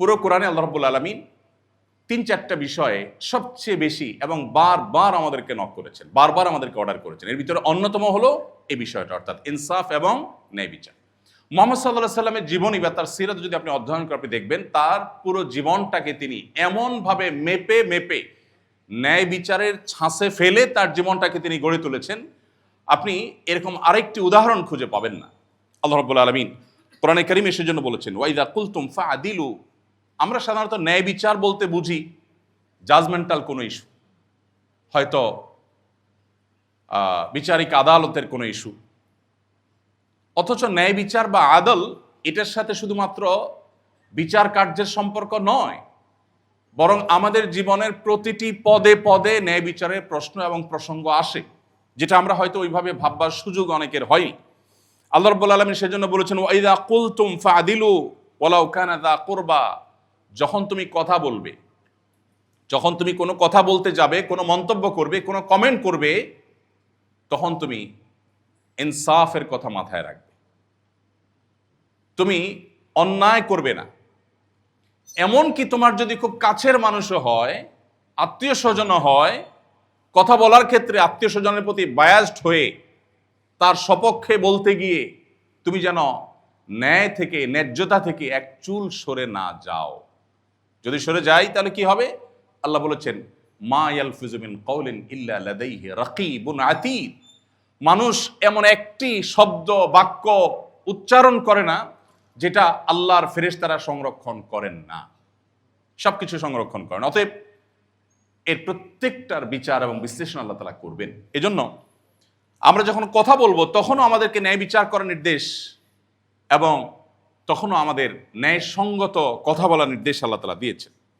পুরো কোরআনে আল্লাহ রব্বুল আলমিন তিন চারটা বিষয়ে সবচেয়ে বেশি এবং বারবার আমাদেরকে নক করেছেন, বারবার আমাদেরকে অর্ডার করেছেন। এর ভিতরে অন্যতম হলো এই বিষয়টা, অর্থাৎ ইনসাফ এবং ন্যায় বিচার। মোহাম্মদ সাল্লাহ সাল্লামের জীবনী বা তার সিরাত যদি আপনি অধ্যয়ন করে আপনি দেখবেন, তার পুরো জীবনটাকে তিনি এমনভাবে মেপে মেপে ন্যায় বিচারের ছাঁচে ফেলে তার জীবনটাকে তিনি গড়ে তুলেছেন। আপনি এরকম আরেকটি উদাহরণ খুঁজে পাবেন না। আল্লাহ রব্বুল আলমিন কোরআনে করিম এসের জন্য বলেছেন ওয়াইদা কুলতুম ফা আদিলু আমরা সাধারণত ন্যায় বিচার বলতে বুঝি জাজমেন্টাল কোনো ইস্যু হয়তো বিচারিক আদালতের কোনো ইস্যু অথচ ন্যায় বিচার বা আদল এটার সাথে শুধুমাত্র বিচার কার্যের সম্পর্ক নয়, বরং আমাদের জীবনের প্রতিটি পদে পদে ন্যায় বিচারের প্রশ্ন এবং প্রসঙ্গ আসে, যেটা আমরা হয়তো ওইভাবে ভাববার সুযোগ অনেকের হয়নি আল্লাহ রব্বুল আলমিন সেজন্য বলেছেন ওয়াইদা কুলতুম ফাদিলু ওয়ালাউ কানা দা কুরবা। যখন তুমি কথা বলবে, যখন তুমি কোনো কথা বলতে যাবে, কোনো মন্তব্য করবে, কোনো কমেন্ট করবে, তখন তুমি ইনসাফের কথা মাথায় রাখবে। তুমি অন্যায় করবে না। এমনকি তোমার যদি খুব কাছের মানুষও হয়, আত্মীয় স্বজনও হয়, কথা বলার ক্ষেত্রে আত্মীয় স্বজনের প্রতি বায়াসড হয়ে তার সপক্ষে বলতে গিয়ে তুমি যেন ন্যায় থেকে, ন্যায্যতা থেকে এক চুল সরে না যাও। যদি সরে যাই, তাহলে কি হবে? আল্লাহ বলেছেন, মা ইয়ালফিজুমিন কওলিন ইল্লা রাকিবুন আতীদ মানুষ এমন একটি শব্দ, বাক্য উচ্চারণ করে না, যেটা আল্লাহর ফেরেশতারা সংরক্ষণ করেন না। সবকিছু সংরক্ষণ করেন। অতএব এর প্রত্যেকটার বিচার এবং বিশ্লেষণ আল্লাহ তালা করবেন। এজন্য আমরা যখন কথা বলব, তখনও আমাদেরকে ন্যায় বিচার করার নির্দেশ এবং তখনও আমাদের ন্যায়সঙ্গত কথা বলার নির্দেশ আল্লাহ তালা দিয়েছেন।